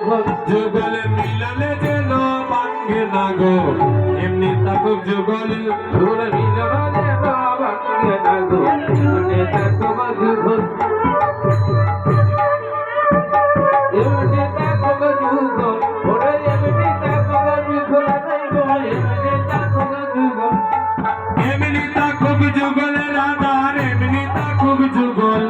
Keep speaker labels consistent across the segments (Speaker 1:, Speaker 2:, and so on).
Speaker 1: যুগল
Speaker 2: যুগল মিলনে যেন ভাঙ্গে না গো। এমনি থাকুক যুগল
Speaker 1: যুগল মিলনে না ভাঙ্গে না গো। এমনি থাকুক যুগল যুগল ওরে এমনি থাকুক যুগল। যুগল।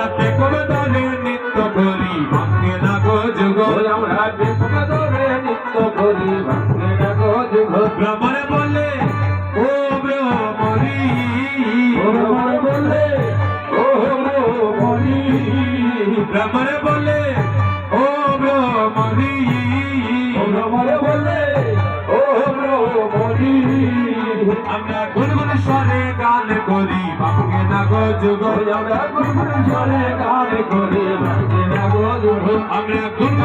Speaker 2: আমরা
Speaker 1: দেখো ধরে নৃত্য করি গেলা গো যুগল
Speaker 2: ভ্রমণে বলে ও ভ্রমণী
Speaker 1: ও রমণ বলে ও রমণী
Speaker 2: ভ্রমণে বলে ও ভ্রমণী
Speaker 1: ও রমণ বলে ও রমণী
Speaker 2: আমরা গুনগুন স্বরে গান করি ভাঙ্গে না গো
Speaker 1: আমরা গুনগুন স্বরে গান করি গেলা গো যুগল
Speaker 2: আমরা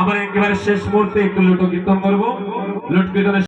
Speaker 2: আমরা একেবারে শেষ মুহূর্তে একটু লুটো কীর্তন করব। লুট কীর্তনের